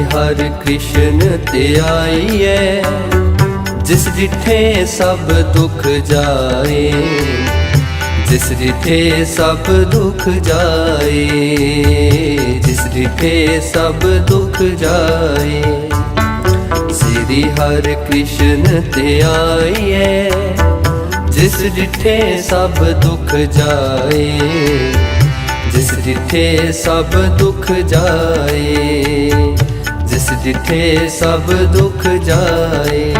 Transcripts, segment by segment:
ਸ੍ਰੀ ਹਰਿ ਕ੍ਰਿਸ਼ਨ ਧਿਆਈਐ ਜਿਸ ਜਿਠੇ ਸਭ ਦੁਖ ਜਾਏ, ਜਿਸ ਜਿਠੇ ਸਭ ਦੁਖ ਜਾਏ, ਜਿਸ ਜਿਠੇ ਸਭ ਦੁਖ ਜਾਏ, ਸ੍ਰੀ ਹਰ ਕ੍ਰਿਸ਼ਨ ਤੇ ਧਿਆਈਐ ਜਿਸ ਜਿਠੇ ਸਭ ਦੁਖ ਜਾਏ, ਜਿਸ ਜਿਠੇ ਸਭ ਦੁਖ ਜਾਏ। ਜਿਸ ਜਿਠੇ ਸਭ ਦੁੱਖ ਜਾਏ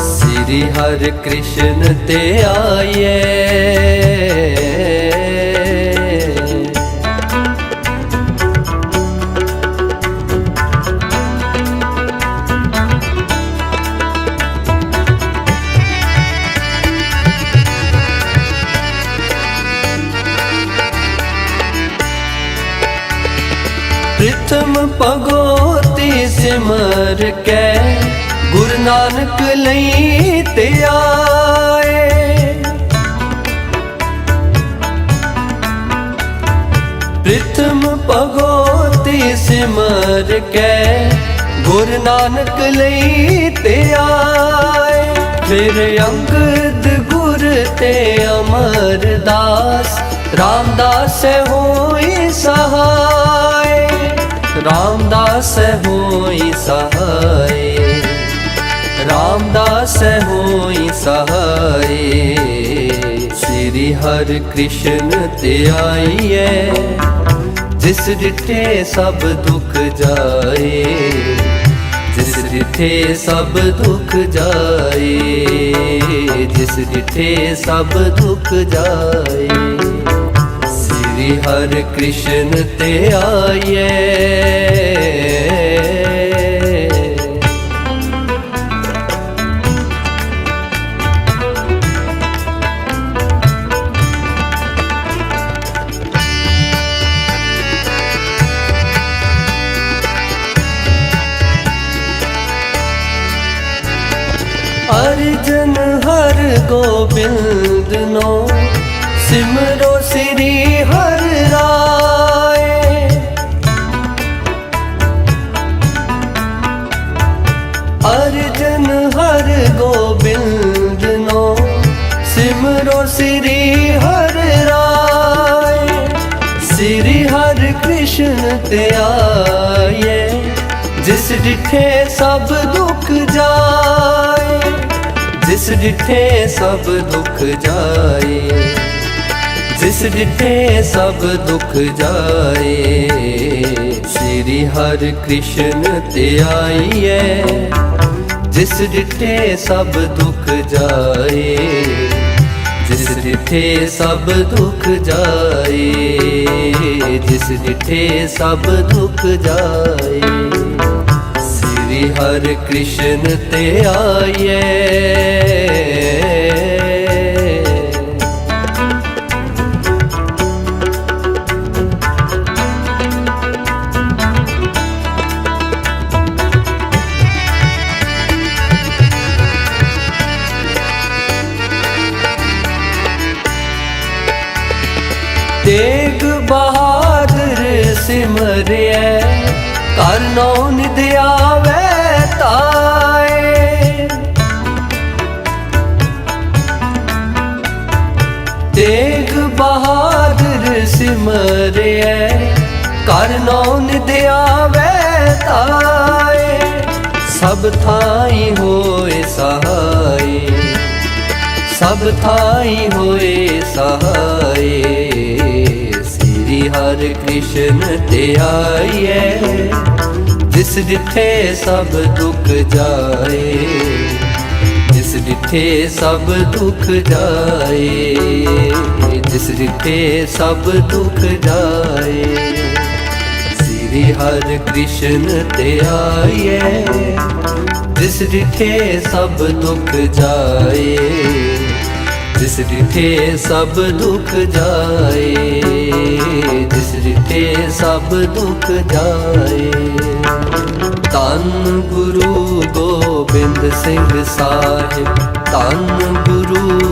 ਸ੍ਰੀ ਹਰਿ ਕ੍ਰਿਸ਼ਨ ਤੇ ਆਏ ਪ੍ਰਥਮ ਭਗੋਤੀ ਸਿਮਰ ਕੈ ਗੁਰੂ ਨਾਨਕ ਲਈ ਤੇ ਆਏ। ਪ੍ਰਥਮ ਭਗੋਤੀ ਸਿਮਰ ਕੈ ਗੁਰੂ ਨਾਨਕ ਲਈ ਤੇ ਆਏ। ਫਿਰ ਅੰਗਦ ਗੁਰ ਤੇ ਅਮਰਦਾਸ, ਰਾਮਦਾਸ ਹੋਈ ਸਹਾਈ ਰਾਮਦਾਸ ਹੋਈ ਸਹਾਈ ਰਾਮਦਾਸ ਹੋਈ ਸਹਾਈ ਸ੍ਰੀ ਹਰਿ ਕ੍ਰਿਸ਼ਨ ਤੇ ਆਈਏ ਜਿਸ ਡਿਠੇ ਸਭ ਦੁਖ ਜਾਏ ਜਿਸ ਡਿਠੇ ਸਭ ਦੁਖ ਜਾਏ ਜਿਸ ਡਿਠੇ ਸਭ ਦੁੱਖ ਜਾਏ ਸ੍ਰੀ ਹਰਿ ਕ੍ਰਿਸ਼ਨ ਤੇ ਆਈਏ ਗੋਬਿੰਦ ਨੋ ਸਿਮਰੋ ਸ੍ਰੀ ਹਰ ਰਾਏ ਅਰਜਨ ਹਰ ਗੋਬਿੰਦ ਨੋ ਸਿਮਰੋ ਸ੍ਰੀ ਹਰ ਰਾਏ ਸ੍ਰੀ ਹਰਿ ਕ੍ਰਿਸ਼ਨ ਤੇ ਆਏ ਜਿਸ ਡਿਠੇ ਸਭ ਜਿਸ ਡਿਠੇ ਸਭ ਦੁਖ ਜਾਏ, ਜਿਸ ਡਿਠੇ ਸਭ ਦੁਖ ਜਾਏ, ਸ੍ਰੀ ਹਰਿ ਕ੍ਰਿਸ਼ਨ ਤੇ ਆਈਐ। ਜਿਸ ਡਿਠੇ ਸਭ ਦੁਖ ਜਾਏ, ਜਿਸ ਡਿਠੇ ਸਭ ਦੁਖ ਜਾਏ, ਜਿਸ ਡਿਠੇ ਸਭ ਦੁਖ ਜਾਏ। ਹਰ ਕ੍ਰਿਸ਼ਨ ਤੇ ਆਈਏ। ਤੇਗ ਬਹਾਦਰ ਸਿਮਰਿਐ ਕਰਨੋ ਨਿਧ ਸਿਮਰਿਐ ਕਰਨੋ ਨਿਧ ਆਵੇ ਤਾਏ, ਸਭ ਥਾਈ ਹੋਏ ਸਹਾਈ। ਸਭ ਥਾਈ ਹੋਏ ਸਹਾਈ, ਸ੍ਰੀ ਹਰਿ ਕ੍ਰਿਸ਼ਨ ਤੇ ਆਈਐ। ਜਿਸ ਜਿਠੇ ਸਭ ਦੁਖ ਜਾਏ, ਜਿਸ ਜਿੱਥੇ ਸਭ ਦੁਖ ਜਾਏ। ਜਿਸ ਜਿਠੇ ਸਭ ਦੁੱਖ ਜਾਏ, ਸ੍ਰੀ ਹਰਿ ਕ੍ਰਿਸ਼ਨ ਤੇ ਆਏ ਜਿਸ ਡਿਠੇ ਸਭ ਦੁੱਖ ਜਾਏ, ਜਿਸ ਡਿਠੇ ਸਭ ਦੁੱਖ ਜਾਏ, ਜਿਸ ਡਿਠੇ ਸਭ ਦੁੱਖ ਜਾਏ। ਤਨ ਗੁਰੂ ਗੋਬਿੰਦ ਸਿੰਘ ਸਾਹਿਬ ਤਨ ਗੁਰੂ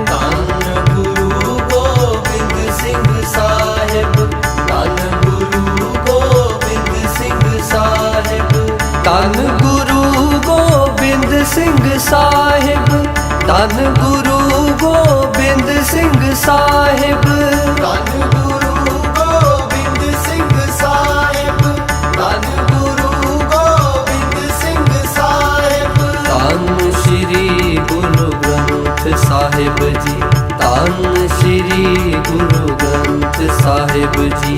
ਸਿੰਘ ਸਾਹਿਬ ਧੰਨ ਗੁਰੂ ਗੋਬਿੰਦ ਸਿੰਘ ਸਾਹਿਬ। ਧੰਨ ਗੁਰੂ ਗੋਬਿੰਦ ਸਿੰਘ ਸਾਹਿਬ ਧੰਨ ਗੁਰੂ ਗੋਬਿੰਦ ਸਿੰਘ ਸਾਹਿਬ। ਧੰਨ ਸ੍ਰੀ ਗੁਰੂ ਗ੍ਰੰਥ ਸਾਹਿਬ ਜੀ ਧੰਨ ਸ੍ਰੀ ਗੁਰੂ ਗ੍ਰੰਥ ਸਾਹਿਬ ਜੀ।